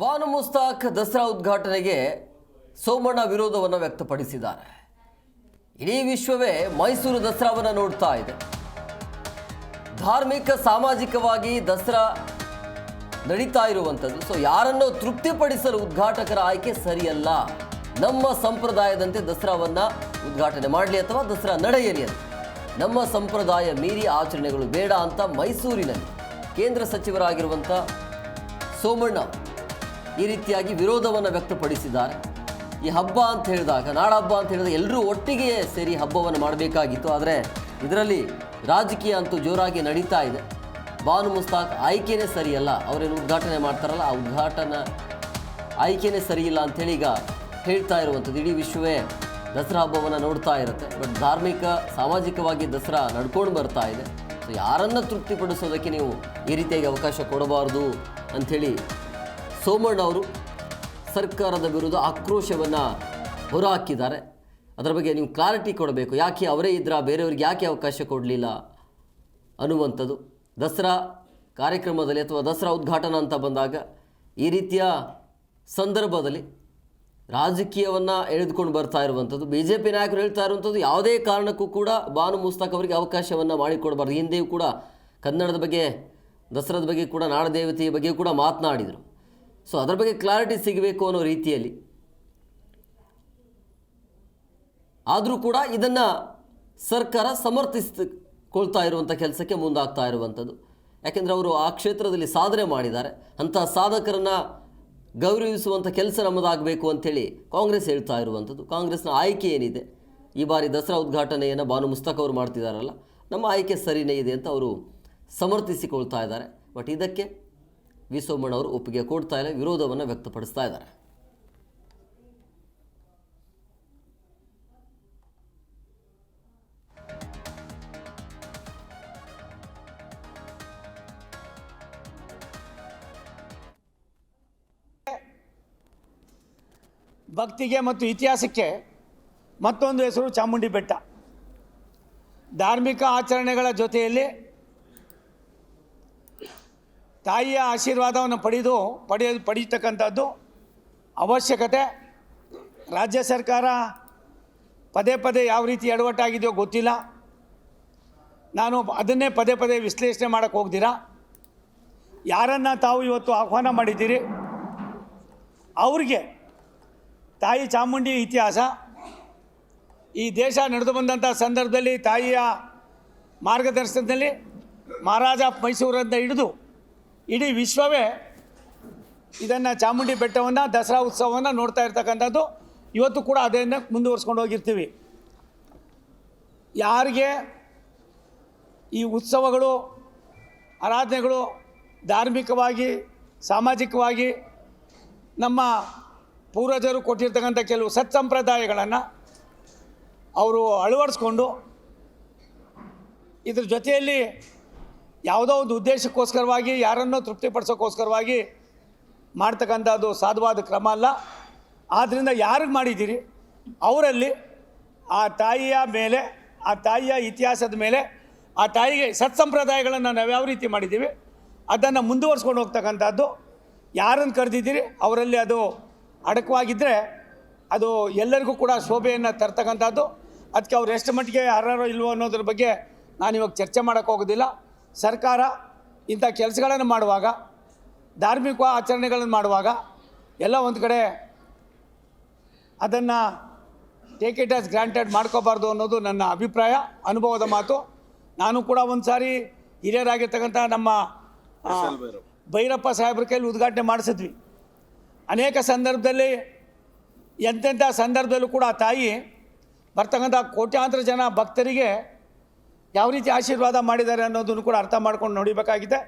ಬಾನು ಮುಸ್ತಾಕ್ ದಸರಾ ಉದ್ಘಾಟನೆಗೆ ಸೋಮಣ್ಣ ವಿರೋಧವನ್ನು ವ್ಯಕ್ತಪಡಿಸಿದ್ದಾರೆ. ಇಡೀ ವಿಶ್ವವೇ ಮೈಸೂರು ದಸರಾವನ್ನು ನೋಡ್ತಾ ಇದೆ. ಧಾರ್ಮಿಕ, ಸಾಮಾಜಿಕವಾಗಿ ದಸರಾ ನಡೀತಾ ಇರುವಂಥದ್ದು. ಸೊ ಯಾರನ್ನು ತೃಪ್ತಿಪಡಿಸಲು ಉದ್ಘಾಟಕರ ಆಯ್ಕೆ ಸರಿಯಲ್ಲ. ನಮ್ಮ ಸಂಪ್ರದಾಯದಂತೆ ದಸರಾವನ್ನು ಉದ್ಘಾಟನೆ ಮಾಡಲಿ ಅಥವಾ ದಸರಾ ನಡೆಯಲಿ ಅಂತ. ನಮ್ಮ ಸಂಪ್ರದಾಯ ಮೀರಿ ಆಚರಣೆಗಳು ಬೇಡ ಅಂತ ಮೈಸೂರಿನಲ್ಲಿ ಕೇಂದ್ರ ಸಚಿವರಾಗಿರುವಂಥ ಸೋಮಣ್ಣ ಈ ರೀತಿಯಾಗಿ ವಿರೋಧವನ್ನು ವ್ಯಕ್ತಪಡಿಸಿದ್ದಾರೆ. ಈ ಹಬ್ಬ ಅಂತ ಹೇಳಿದಾಗ ನಾಡಹಬ್ಬ ಅಂತ ಹೇಳಿದಾಗ ಎಲ್ಲರೂ ಒಟ್ಟಿಗೆ ಸೇರಿ ಹಬ್ಬವನ್ನು ಮಾಡಬೇಕಾಗಿತ್ತು. ಆದರೆ ಇದರಲ್ಲಿ ರಾಜಕೀಯ ಅಂತೂ ಜೋರಾಗಿ ನಡೀತಾ ಇದೆ. ಬಾನು ಮುಸ್ತಾಕ್ ಆಯ್ಕೆನೇ ಸರಿಯಲ್ಲ. ಅವರೇನು ಉದ್ಘಾಟನೆ ಮಾಡ್ತಾರಲ್ಲ, ಆ ಉದ್ಘಾಟನಾ ಆಯ್ಕೆನೇ ಸರಿಯಿಲ್ಲ ಅಂಥೇಳಿ ಈಗ ಹೇಳ್ತಾ ಇರುವಂಥದ್ದು. ಇಡೀ ವಿಶ್ವವೇ ದಸರಾ ಹಬ್ಬವನ್ನು ನೋಡ್ತಾ ಇರುತ್ತೆ. ಬಟ್ ಧಾರ್ಮಿಕ, ಸಾಮಾಜಿಕವಾಗಿ ದಸರಾ ನಡ್ಕೊಂಡು ಬರ್ತಾ ಇದೆ. ಸೊ ಯಾರನ್ನು ತೃಪ್ತಿಪಡಿಸೋದಕ್ಕೆ ನೀವು ಈ ರೀತಿಯಾಗಿ ಅವಕಾಶ ಕೊಡಬಾರ್ದು ಅಂಥೇಳಿ ಸೋಮಣ್ಣ ಅವರು ಸರ್ಕಾರದ ವಿರುದ್ಧ ಆಕ್ರೋಶವನ್ನು ಹೊರಹಾಕಿದ್ದಾರೆ ಅದರ ಬಗ್ಗೆ ನೀವು ಕ್ಲಾರಿಟಿ ಕೊಡಬೇಕು. ಯಾಕೆ ಅವರೇ ಇದ್ರ, ಬೇರೆಯವ್ರಿಗೆ ಯಾಕೆ ಅವಕಾಶ ಕೊಡಲಿಲ್ಲ ಅನ್ನುವಂಥದ್ದು. ದಸರಾ ಕಾರ್ಯಕ್ರಮದಲ್ಲಿ ಅಥವಾ ದಸರಾ ಉದ್ಘಾಟನಾ ಅಂತ ಬಂದಾಗ ಈ ರೀತಿಯ ಸಂದರ್ಭದಲ್ಲಿ ರಾಜಕೀಯವನ್ನು ಎಳೆದುಕೊಂಡು ಬರ್ತಾ ಇರುವಂಥದ್ದು ಬಿ ಜೆ ಪಿ ನಾಯಕರು ಹೇಳ್ತಾ ಇರುವಂಥದ್ದು ಯಾವುದೇ ಕಾರಣಕ್ಕೂ ಕೂಡ ಬಾನು ಮುಸ್ತಾಕ್ ಅವರಿಗೆ ಅವಕಾಶವನ್ನು ಮಾಡಿಕೊಡಬಾರ್ದು. ಹಿಂದೆಯೂ ಕೂಡ ಕನ್ನಡದ ಬಗ್ಗೆ, ದಸರಾದ ಬಗ್ಗೆ ಕೂಡ ನಾಡದೇವತೆಯ ಬಗ್ಗೆ ಕೂಡ ಮಾತನಾಡಿದರು. ಸೊ ಅದರ ಬಗ್ಗೆ ಕ್ಲಾರಿಟಿ ಸಿಗಬೇಕು ಅನ್ನೋ ರೀತಿಯಲ್ಲಿ. ಆದರೂ ಕೂಡ ಇದನ್ನು ಸರ್ಕಾರ ಸಮರ್ಥಿಸಿಕೊಳ್ತಾ ಇರುವಂಥ ಕೆಲಸಕ್ಕೆ ಮುಂದಾಗ್ತಾ ಇರುವಂಥದ್ದು. ಯಾಕೆಂದರೆ ಅವರು ಆ ಕ್ಷೇತ್ರದಲ್ಲಿ ಸಾಧನೆ ಮಾಡಿದ್ದಾರೆ. ಅಂಥ ಸಾಧಕರನ್ನು ಗೌರವಿಸುವಂಥ ಕೆಲಸ ನಮ್ಮದಾಗಬೇಕು ಅಂಥೇಳಿ ಕಾಂಗ್ರೆಸ್ ಹೇಳ್ತಾ ಇರುವಂಥದ್ದು. ಕಾಂಗ್ರೆಸ್ನ ಆಯ್ಕೆ ಏನಿದೆ? ಈ ಬಾರಿ ದಸರಾ ಉದ್ಘಾಟನೆಯನ್ನು ಬಾನು ಮುಸ್ತಕ್ ಅವರು ಮಾಡ್ತಿದ್ದಾರಲ್ಲ ನಮ್ಮ ಆಯ್ಕೆ ಸರಿನೇ ಇದೆ ಅಂತ ಅವರು ಸಮರ್ಥಿಸಿಕೊಳ್ತಾ ಇದ್ದಾರೆ. ಬಟ್ ಇದಕ್ಕೆ ವಿ ಸೋಮಣ್ಣ ಅವರು ಒಪ್ಪಿಗೆ ಕೊಡ್ತಾ ಇಲ್ಲ, ವಿರೋಧವನ್ನು ವ್ಯಕ್ತಪಡಿಸ್ತಾ ಇದ್ದಾರೆ. ಭಕ್ತಿಗೆ ಮತ್ತು ಇತಿಹಾಸಕ್ಕೆ ಮತ್ತೊಂದು ಹೆಸರು ಚಾಮುಂಡಿ ಬೆಟ್ಟ. ಧಾರ್ಮಿಕ ಆಚರಣೆಗಳ ಜೊತೆಯಲ್ಲಿ ತಾಯಿಯ ಆಶೀರ್ವಾದವನ್ನು ಪಡೆದು ಪಡೆಯ ಪಡೀತಕ್ಕಂಥದ್ದು ಅವಶ್ಯಕತೆ. ರಾಜ್ಯ ಸರ್ಕಾರ ಪದೇ ಪದೇ ಯಾವ ರೀತಿ ಎಡವಟ್ಟಾಗಿದೆಯೋ ಗೊತ್ತಿಲ್ಲ. ನಾನು ಅದನ್ನೇ ಪದೇ ಪದೇ ವಿಶ್ಲೇಷಣೆ ಮಾಡೋಕ್ಕೆ ಹೋಗ್ದಿರಾ ಯಾರನ್ನು ತಾವು ಇವತ್ತು ಆಹ್ವಾನ ಮಾಡಿದ್ದೀರಿ? ಅವ್ರಿಗೆ ತಾಯಿ ಚಾಮುಂಡಿ ಇತಿಹಾಸ, ಈ ದೇಶ ನಡೆದು ಬಂದಂಥ ಸಂದರ್ಭದಲ್ಲಿ ತಾಯಿಯ ಮಾರ್ಗದರ್ಶನದಲ್ಲಿ ಮಹಾರಾಜ ಮೈಸೂರಿಂದ ಹಿಡಿದು ಇಡೀ ವಿಶ್ವವೇ ಇದನ್ನು ಚಾಮುಂಡಿ ಬೆಟ್ಟವನ್ನು ದಸರಾ ಉತ್ಸವವನ್ನು ನೋಡ್ತಾ ಇರ್ತಕ್ಕಂಥದ್ದು. ಇವತ್ತು ಕೂಡ ಅದನ್ನು ಮುಂದುವರ್ಸ್ಕೊಂಡು ಹೋಗಿರ್ತೀವಿ. ಯಾರಿಗೆ ಈ ಉತ್ಸವಗಳು, ಆರಾಧನೆಗಳು ಧಾರ್ಮಿಕವಾಗಿ, ಸಾಮಾಜಿಕವಾಗಿ ನಮ್ಮ ಪೂರ್ವಜರು ಕೊಟ್ಟಿರ್ತಕ್ಕಂಥ ಕೆಲವು ಸತ್ಸಂಪ್ರದಾಯಗಳನ್ನು ಅವರು ಅಳವಡಿಸ್ಕೊಂಡು ಇದ್ರ ಜೊತೆಯಲ್ಲಿ ಯಾವುದೋ ಒಂದು ಉದ್ದೇಶಕ್ಕೋಸ್ಕರವಾಗಿ, ಯಾರನ್ನೋ ತೃಪ್ತಿಪಡಿಸೋಕ್ಕೋಸ್ಕರವಾಗಿ ಮಾಡ್ತಕ್ಕಂಥದ್ದು ಸಾಧುವಾದ ಕ್ರಮ ಅಲ್ಲ. ಆದ್ದರಿಂದ ಯಾರಿಗೆ ಮಾಡಿದ್ದೀರಿ? ಅವರಲ್ಲಿ ಆ ತಾಯಿಯ ಮೇಲೆ, ಆ ತಾಯಿಯ ಇತಿಹಾಸದ ಮೇಲೆ, ಆ ತಾಯಿಗೆ ಸತ್ಸಂಪ್ರದಾಯಗಳನ್ನು ನಾವು ಯಾವ ರೀತಿ ಮಾಡಿದ್ದೀವಿ? ಅದನ್ನು ಮುಂದುವರ್ಸ್ಕೊಂಡು ಹೋಗ್ತಕ್ಕಂಥದ್ದು ಯಾರನ್ನು ಕರೆದಿದ್ದೀರಿ? ಅವರಲ್ಲಿ ಅದು ಅಡಕವಾಗಿದ್ದರೆ ಅದು ಎಲ್ಲರಿಗೂ ಕೂಡ ಶೋಭೆಯನ್ನು ತರ್ತಕ್ಕಂಥದ್ದು. ಅದಕ್ಕೆ ಅವ್ರು ಎಷ್ಟು ಮಟ್ಟಿಗೆ ಅರ್ಹರೋ ಇಲ್ವೋ ಅನ್ನೋದ್ರ ಬಗ್ಗೆ ನಾನು ಇವಾಗ ಚರ್ಚೆ ಮಾಡೋಕ್ಕೆ ಹೋಗೋದಿಲ್ಲ. ಸರ್ಕಾರ ಇಂಥ ಕೆಲಸಗಳನ್ನು ಮಾಡುವಾಗ ಧಾರ್ಮಿಕ ಆಚರಣೆಗಳನ್ನು ಮಾಡುವಾಗ ಎಲ್ಲ ಒಂದು ಕಡೆ ಅದನ್ನು ಟೇಕ್ ಇಟ್ ಆಸ್ ಗ್ರಾಂಟೆಡ್ ಮಾಡ್ಕೋಬಾರ್ದು ಅನ್ನೋದು ನನ್ನ ಅಭಿಪ್ರಾಯ ಅನುಭವದ ಮಾತು. ನಾನು ಕೂಡ ಒಂದು ಸಾರಿ ಹಿರಿಯರಾಗಿರ್ತಕ್ಕಂಥ ನಮ್ಮ ಭೈರಪ್ಪ. ಸಾಹೇಬ್ರ ಕೈಯಲ್ಲಿ ಉದ್ಘಾಟನೆ ಮಾಡಿಸಿದ್ವಿ. ಅನೇಕ ಸಂದರ್ಭದಲ್ಲಿ ಎಂತೆಂಥ ಸಂದರ್ಭದಲ್ಲೂ ಕೂಡ ತಾಯಿ ಬರ್ತಕ್ಕಂಥ ಕೋಟ್ಯಾಂತರ ಜನ ಭಕ್ತರಿಗೆ ಯಾವ ರೀತಿ ಆಶೀರ್ವಾದ ಮಾಡಿದ್ದಾರೆ ಅನ್ನೋದನ್ನು ಕೂಡ ಅರ್ಥ ಮಾಡ್ಕೊಂಡು ನೋಡಿಬೇಕಾಗಿದೆ.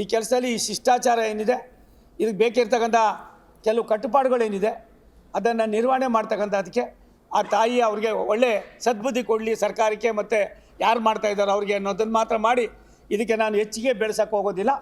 ಈ ಕೆಲಸದಲ್ಲಿ ಈ ಶಿಷ್ಟಾಚಾರ ಏನಿದೆ, ಇದಕ್ಕೆ ಬೇಕಿರ್ತಕ್ಕಂಥ ಕೆಲವು ಕಟ್ಟುಪಾಡುಗಳೇನಿದೆ, ಅದನ್ನು ನಿರ್ವಹಣೆ ಮಾಡ್ತಕ್ಕಂಥದ್ದಕ್ಕೆ ಆ ತಾಯಿ ಅವ್ರಿಗೆ ಒಳ್ಳೆ ಸದ್ಬುದ್ಧಿ ಕೊಡಲಿ ಸರ್ಕಾರಕ್ಕೆ ಮತ್ತು ಯಾರು ಮಾಡ್ತಾ ಇದ್ದಾರೋ ಅವ್ರಿಗೆ ಅನ್ನೋದನ್ನು ಮಾತ್ರ ಮಾಡಿ, ಇದಕ್ಕೆ ನಾನು ಹೆಚ್ಚಿಗೆ ಬೆಳೆಸೋಕ್ಕೆ ಹೋಗೋದಿಲ್ಲ.